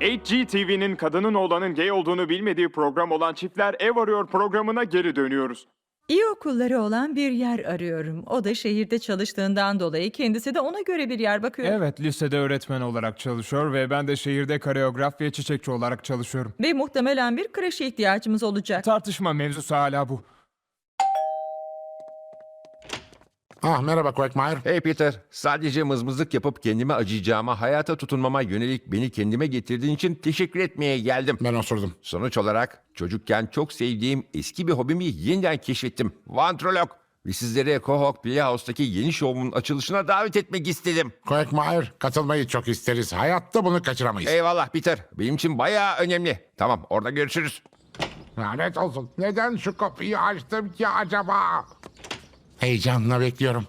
HGTV'nin kadının oğlanın gay olduğunu bilmediği program olan Çiftler Ev Arıyor programına geri dönüyoruz. İyi okulları olan bir yer arıyorum. O da şehirde çalıştığından dolayı kendisi de ona göre bir yer bakıyor. Evet, lisede öğretmen olarak çalışıyor ve ben de şehirde koreograf ve çiçekçi olarak çalışıyorum. Ve muhtemelen bir kreşe ihtiyacımız olacak. Tartışma mevzusu hala bu. Ah merhaba Quagmire. Hey Peter, sadece mızmızlık yapıp kendime acıyacağıma, hayata tutunmama yönelik beni kendime getirdiğin için teşekkür etmeye geldim. Ben osurdum. Sonuç olarak çocukken çok sevdiğim eski bir hobimi yeniden keşfettim. Vantrolog. Ve sizleri Cohog Playhouse'daki yeni şovumun açılışına davet etmek istedim. Quagmire katılmayı çok isteriz. Hayatta bunu kaçıramayız. Eyvallah Peter. Benim için bayağı önemli. Tamam orada görüşürüz. Lanet olsun. Neden şu kapıyı açtım ki acaba? Heyecanla bekliyorum.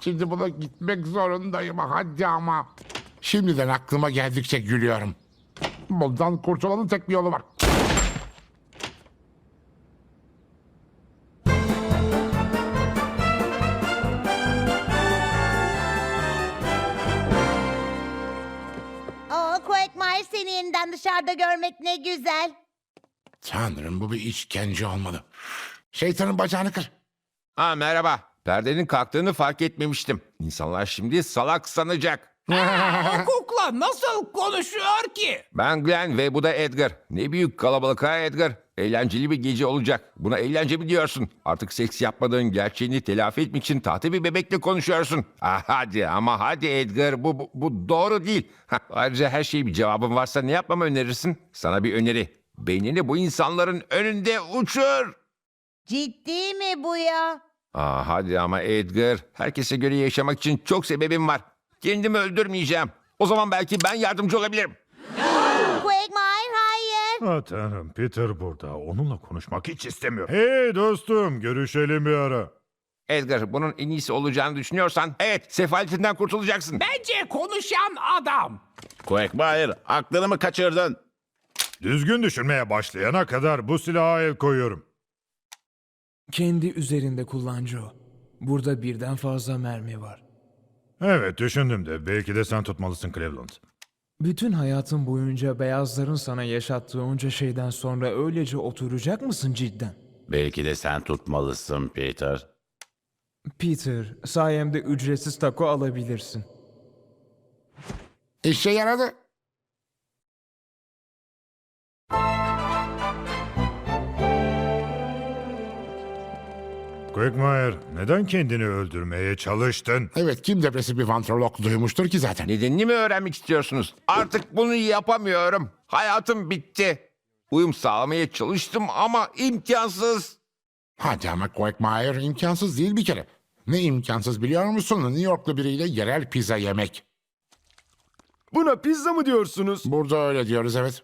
Şimdi buna gitmek zorundayım hadi ama. Şimdiden aklıma geldikçe gülüyorum. Bundan kurtulanın tek bir yolu var. Oo Quagmire seni yeniden dışarıda görmek ne güzel. Tanrım bu bir işkence olmalı. Şeytanın bacağını kır. Ha merhaba. Perdenin kalktığını fark etmemiştim. İnsanlar şimdi salak sanacak. Kukla nasıl konuşuyor ki? Ben Glenn ve bu da Edgar. Ne büyük kalabalık ha Edgar. Eğlenceli bir gece olacak. Buna eğlence mi diyorsun? Artık seks yapmadığın gerçeğini telafi etmek için tahta bir bebekle konuşuyorsun. Ah, hadi ama hadi Edgar bu, bu, bu doğru değil. Ayrıca her şeye bir cevabın varsa ne yapmamı önerirsin? Sana bir öneri. Beynini bu insanların önünde uçur. Ciddi mi bu ya? Ah, hadi ama Edgar. Herkese göre yaşamak için çok sebebim var. Kendimi öldürmeyeceğim. O zaman belki ben yardımcı olabilirim. Quagmire hayır. Ha tanrım Peter burada. Onunla konuşmak hiç istemiyorum. Hey dostum görüşelim bir ara. Edgar bunun en iyisi olacağını düşünüyorsan evet sefaletinden kurtulacaksın. Bence konuşan adam. Quagmire aklını mı kaçırdın? Düzgün düşünmeye başlayana kadar bu silaha el koyuyorum. Kendi üzerinde kullan Joe. Burada birden fazla mermi var. Evet düşündüm de belki de sen tutmalısın Cleveland. Bütün hayatın boyunca beyazların sana yaşattığı onca şeyden sonra öylece oturacak mısın cidden? Belki de sen tutmalısın Peter. Peter, sayemde ücretsiz taco alabilirsin. İşe yaradı. Quagmire neden kendini öldürmeye çalıştın? Evet kim depresif bir vantrolog duymuştur ki zaten. Nedenini mi öğrenmek istiyorsunuz? Artık bunu yapamıyorum. Hayatım bitti. Uyum sağlamaya çalıştım ama imkansız. Hadi ama Quagmire imkansız değil bir kere. Ne imkansız biliyor musun? New Yorklu biriyle yerel pizza yemek. Buna pizza mı diyorsunuz? Burada öyle diyoruz evet.